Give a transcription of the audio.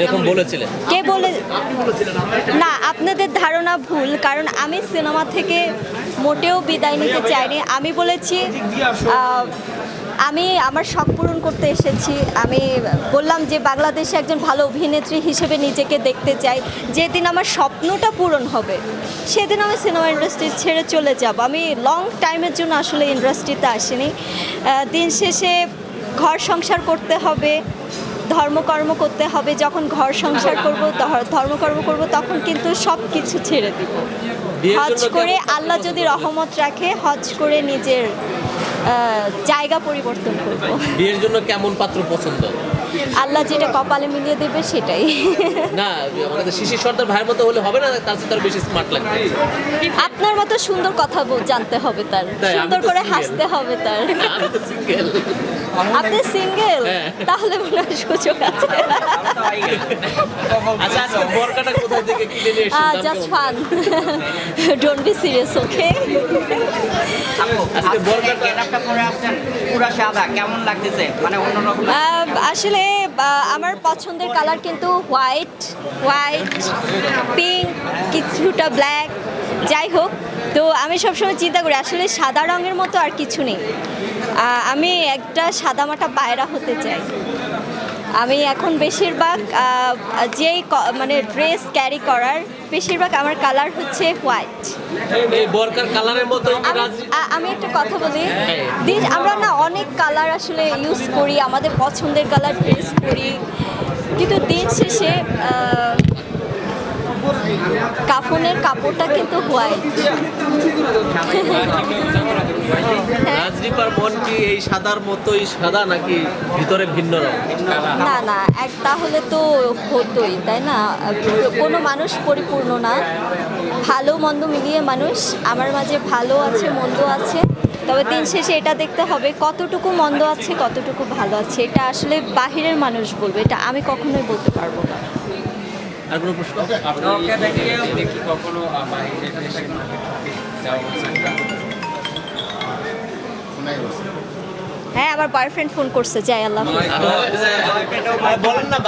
এরকম বলেছিলেন। কে বলে না আপনাদের ধারণা ভুল কারণ আমি সিনেমা থেকে মোটেও বিদায় নিতে চাইনি। আমি বলেছি আমি আমার শখ পূরণ করতে এসেছি। আমি বললাম যে বাংলাদেশে একজন ভালো অভিনেত্রী হিসেবে নিজেকে দেখতে চাই। যেদিন আমার স্বপ্নটা পূরণ হবে সেদিন আমি সিনেমা ইন্ডাস্ট্রি ছেড়ে চলে যাব। আমি লং টাইমের জন্য আসলে ইন্ডাস্ট্রিতে আসিনি। দিন শেষে ঘর সংসার করতে হবে ধর্মকর্ম করতে হবে যখন ঘর সংসার করব ধর্মকর্ম করব তখন কিন্তু সব কিছু ছেড়ে দিব। হজ করে আল্লাহ যদি রহমত রাখে হজ করে নিজের জায়গা পরিবর্তন করব। বিয়ের জন্য কেমন পাত্র পছন্দ? আল্লাহ যেটা কপালে মিলিয়ে দেবে সেটাই। না আমাদের শিশির সর্দার ভাইয়ের মতো হলে হবে না তার চেয়ে তার বেশি স্মার্ট লাগবে। আপনার মতো সুন্দর কথা জানতে হবে তার। সুন্দর করে হাসতে হবে তার। আপনি সিঙ্গেল হ্যাঁ। তাহলে মনে হয় সুযোগ আছে। আচ্ছা আজকে বরকাটা কোথায় থেকে কিনে নিয়ে এসেছেন? Just? Fun don't be serious okay আজকে বরকাটা গেটআপটা পরে আসছেন পুরা সাদা কেমন লাগতেছে? মানে অন্যরকম আসলে আমার পছন্দের কালার কিন্তু হোয়াইট হোয়াইট পিঙ্ক কিছুটা ব্ল্যাক যাই হোক। তো আমি সবসময় চিন্তা করি আসলে সাদা রঙের মতো আর কিছু নেই। আমি একটা সাদামাটা পায়রা হতে চাই। আমি এখন বেশিরভাগ যেই মানে ড্রেস ক্যারি করার বেশিরভাগ আমার কালার হচ্ছে হোয়াইট এই বরকার কালারের মতো আমি একটা কথা বলি। দিন আমরা না অনেক কালার আসলে ইউজ করি আমাদের পছন্দের কালার ড্রেস করি। কিন্তু দিন শেষে কাফনের কাপড়টা কিন্তু হোয়াইট রাজদীপার মন কি এই সাদার মতোই সাদা নাকি ভিতরে ভিন্ন রং না না এক তাহলে তো হতোই তাই না কোনো মানুষ পরিপূর্ণ না ভালো মন্দ মিলিয়ে মানুষ আমার মাঝে ভালো আছে মন্দ আছে তবে দিন শেষে এটা দেখতে হবে কতটুকু মন্দ আছে কতটুকু ভালো আছে এটা আসলে বাহিরের মানুষ বলবে এটা আমি কখনোই বলতে পারব না আর কোনো প্রশ্ন দেখি কখনো হ্যাঁ আমার বয়ফ্রেন্ড ফোন করছে যাই আল্লাহ। বলেন না